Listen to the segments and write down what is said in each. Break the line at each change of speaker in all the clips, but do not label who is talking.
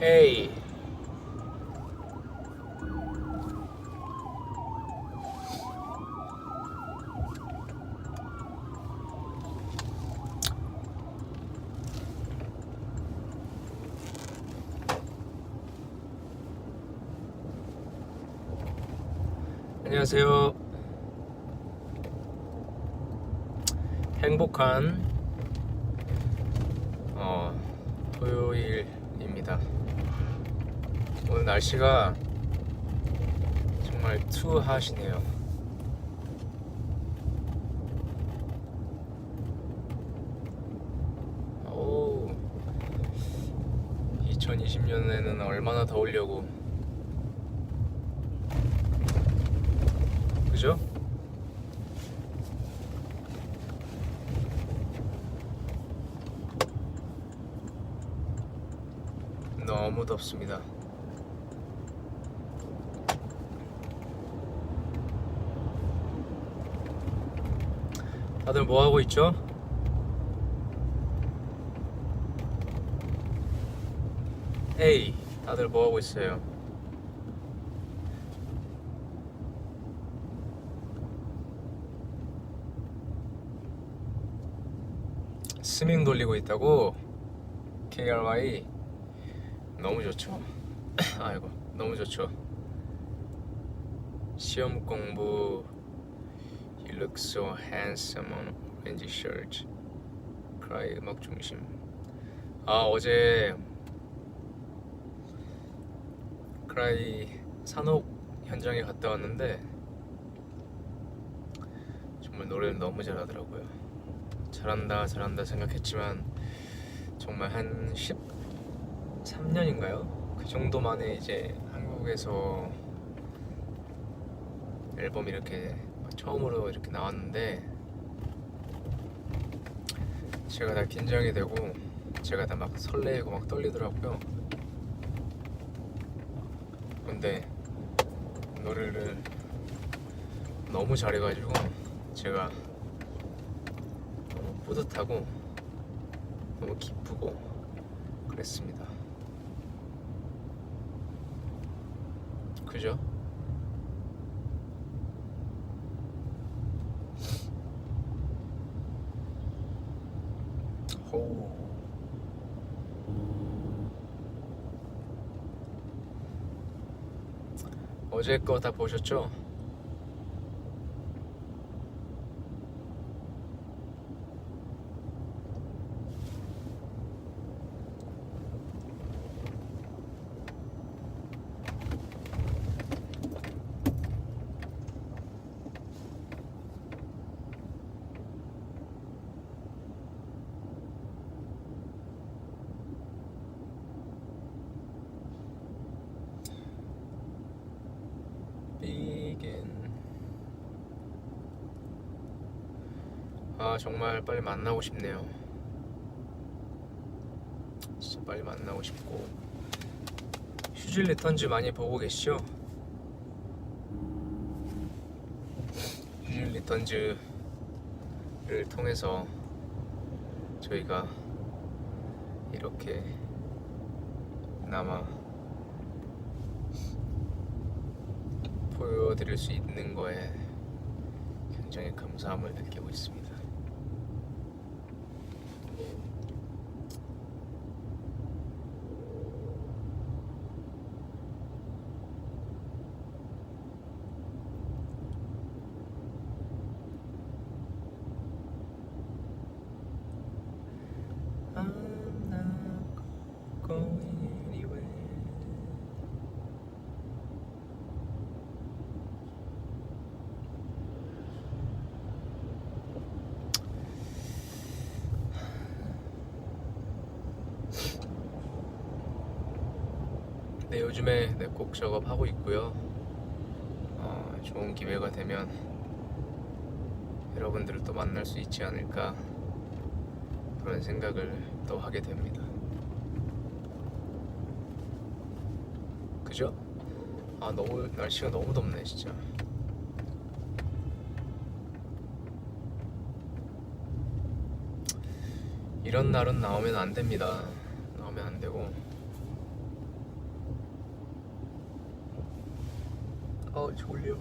에이 안녕하세요. 행복한 어, 토요일입니다. 오늘 날씨가 정말 투핫이네요. 오, 2020년에는 얼마나 더우려고. 그죠? 너무 덥습니다. 다들 뭐 하고 있죠? 에이, 다들 뭐 하고 있어요? 스밍 돌리고 있다고? KRY 너무 좋죠. 아이고 너무 좋죠. 시험 공부 look so handsome on orange shirt. 크라이 음악 중심. 아 어제 크라이 산옥 현장에 갔다 왔는데 정말 노래를 너무 잘하더라고요. 잘한다 잘한다 생각했지만 정말 한 13년인가요? 그 정도 만에 이제 한국에서 앨범 이렇게 처음으로 이렇게 나왔는데 제가 다 긴장이 되고 제가 다 막 설레고 막 떨리더라고요. 근데 노래를 너무 잘해가지고 제가 너무 뿌듯하고 너무 기쁘고 그랬습니다. 그죠? 호. 어제 거 다 보셨죠? Begin. 아 정말 빨리 만나고 싶네요. 진짜 빨리 만나고 싶고 휴질 리턴즈 많이 보고 계시죠? 휴질 리턴즈를 통해서 저희가 이렇게 남아 보여드릴 수 있는 거에 굉장히 감사함을 느끼고 있습니다. 네, 요즘에 네, 곡 작업하고 있고요. 어, 좋은 기회가 되면 여러분들을 또 만날 수 있지 않을까 그런 생각을 또 하게 됩니다. 그죠? 아 너무 날씨가 너무 덥네 진짜. 이런 날은 나오면 안 됩니다. 나오면 안 되고 아 졸려.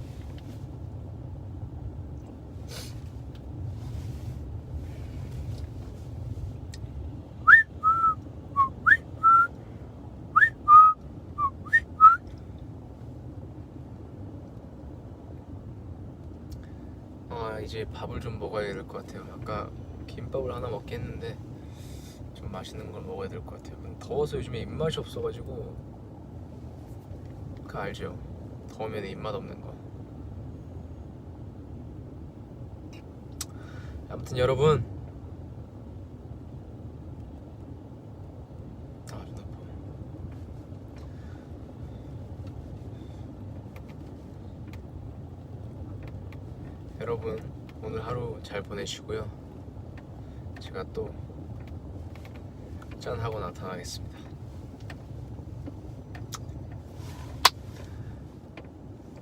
아 이제 밥을 좀 먹어야 될 것 같아요. 아까 김밥을 하나 먹긴 했는데 좀 맛있는 걸 먹어야 될 것 같아요. 더워서 요즘에 입맛이 없어가지고 그 알죠? 더우면 입맛 없는 거. 아무튼 여러분 아. 여러분 오늘 하루 잘 보내시고요. 제가 또 짠하고 나타나겠습니다.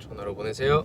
좋은 하루 보내세요.